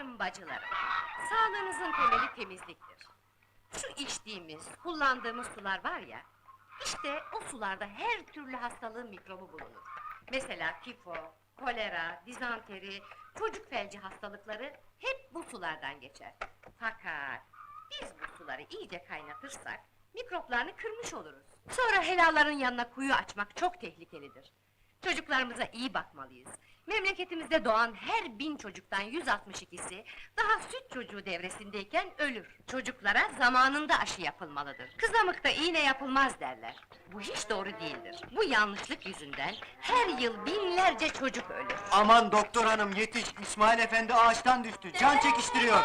Canlarım bacılarım, sağlığınızın temeli temizliktir. Şu içtiğimiz, kullandığımız sular var ya, işte o sularda her türlü hastalığın mikrobu bulunur. Mesela tifo, kolera, dizanteri, çocuk felci hastalıkları hep bu sulardan geçer. Fakat biz bu suları iyice kaynatırsak, mikroplarını kırmış oluruz. Sonra helalların yanına kuyu açmak çok tehlikelidir. Çocuklarımıza iyi bakmalıyız. Memleketimizde doğan her bin çocuktan 162'si daha süt çocuğu devresindeyken ölür. Çocuklara zamanında aşı yapılmalıdır. Kızamıkta iğne yapılmaz derler. Bu hiç doğru değildir. Bu yanlışlık yüzünden her yıl binlerce çocuk ölür. Aman doktor hanım yetiş, İsmail efendi ağaçtan düştü, can çekiştiriyor.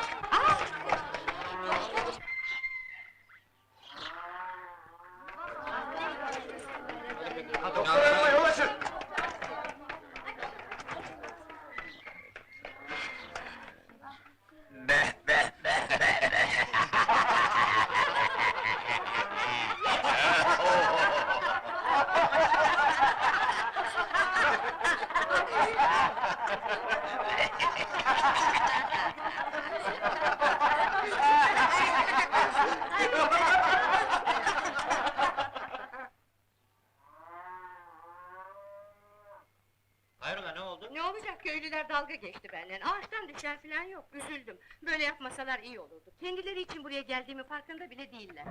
Hayrola ne oldu? Ne köylüler dalga geçti benden. Ağaçtan düşen falan yok. Üzüldüm. Böyle yapmasalar iyi olurdu. Kendileri için buraya geldiğimi farkında bile değiller.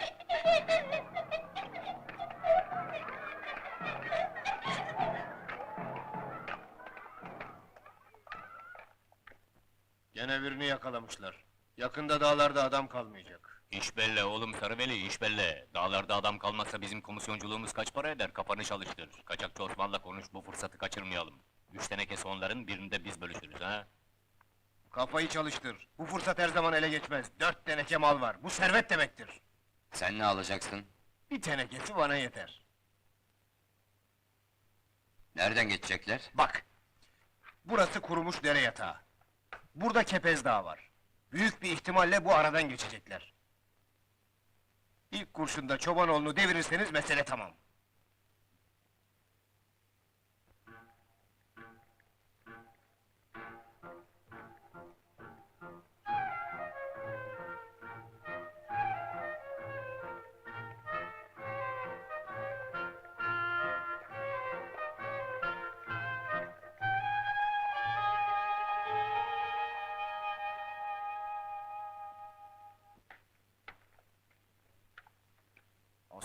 Gene birini yakalamışlar. Yakında dağlarda adam kalmayacak. İş belli oğlum Sarıveli, iş belli. Dağlarda adam kalmazsa bizim komisyonculuğumuz kaç para eder? Kafanı çalıştır. Kaçakçı Osman'la konuş, bu fırsatı kaçırmayalım. Üç tenekesi onların, birini de biz bölüşürüz ha? Kafayı çalıştır. Bu fırsat her zaman ele geçmez. Dört teneke mal var. Bu servet demektir. Sen ne alacaksın? Bir tenekesi bana yeter. Nereden geçecekler? Bak! Burası kurumuş dere yatağı. Burada Kepez Dağı var. Büyük bir ihtimalle bu aradan geçecekler. İlk kurşunda Çobanoğlu'nu devirirseniz mesele tamam.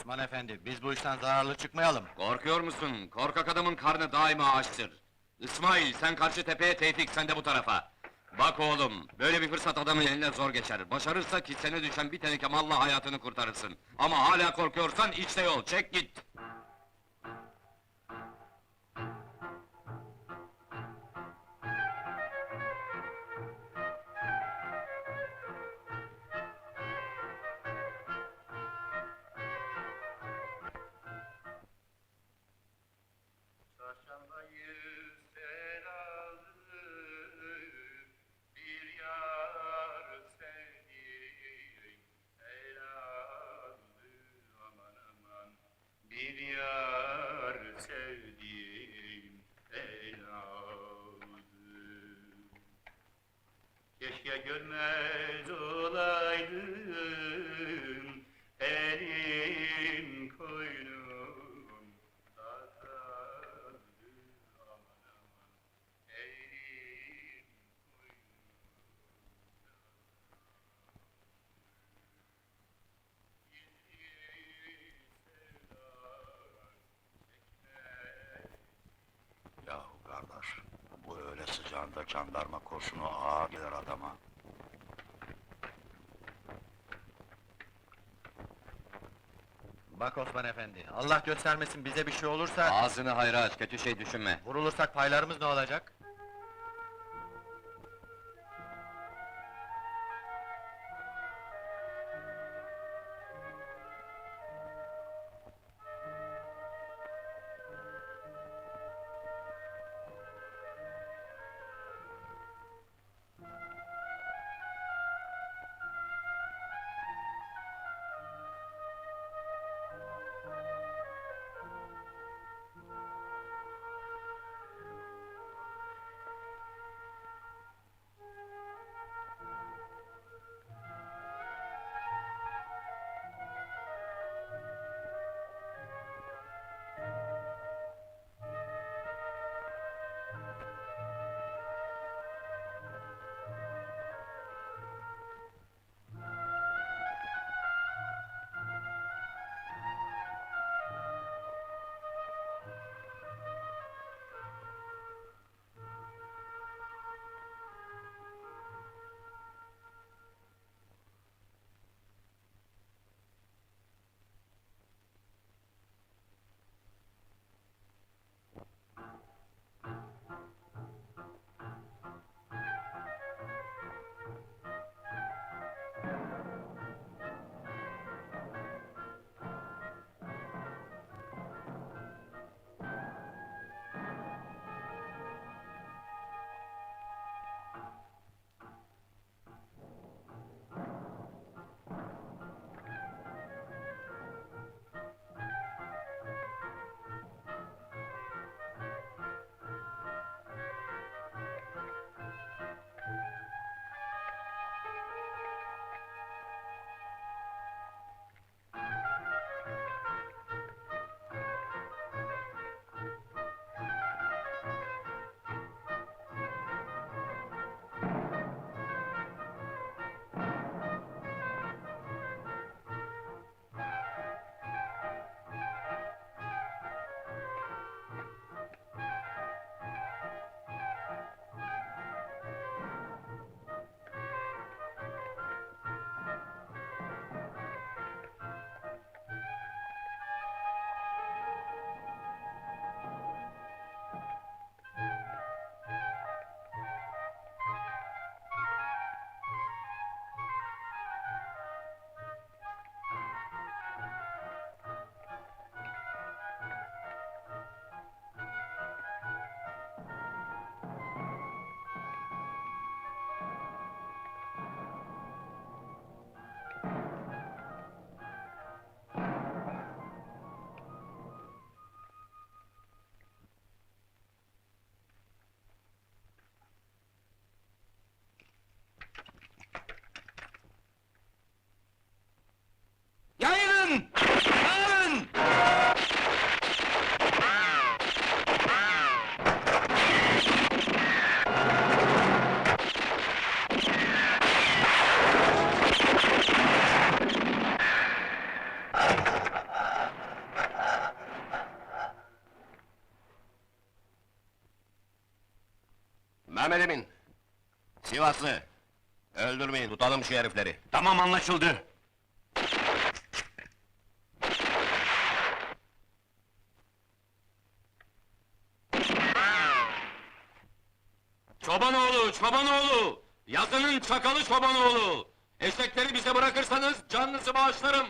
Osman efendi, biz bu işten zararlı çıkmayalım. Korkuyor musun? Korkak adamın karnı daima açtır. İsmail, sen karşı tepeye, Tevfik sen de bu tarafa. Bak oğlum, böyle bir fırsat adamın eline zor geçer. Başarırsa hissene düşen bir teneke malla hayatını kurtarırsın. Ama hala korkuyorsan içte yol, çek git! Görmez olaydım, elim koynum daraldı aman aman, elim koynum Gizli sevdalar çekmez Yahu kardeş, bu öğle sıcağında jandarma kurşunu ağır gelir adama. Bak Osman efendi, Allah göstermesin bize bir şey olursa... Ağzını hayra aç, kötü şey düşünme. Vurulursak paylarımız ne olacak? Ahmet Emin. Sivaslı. Öldürmeyin, tutalım şu herifleri. Tamam anlaşıldı. Çobanoğlu, Çobanoğlu! Yazının çakalı Çobanoğlu! Eşekleri bize bırakırsanız canınızı bağışlarım!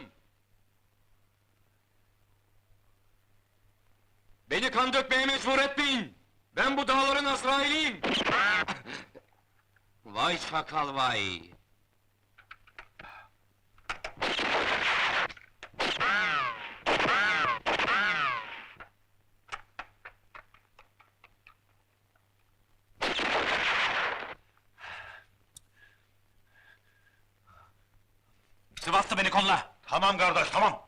Beni kan dökmeye mecbur etmeyin! Ben bu dağların Azrail'iyim! vay çakal vay! Sivaslı beni kolla. Tamam kardeş, tamam.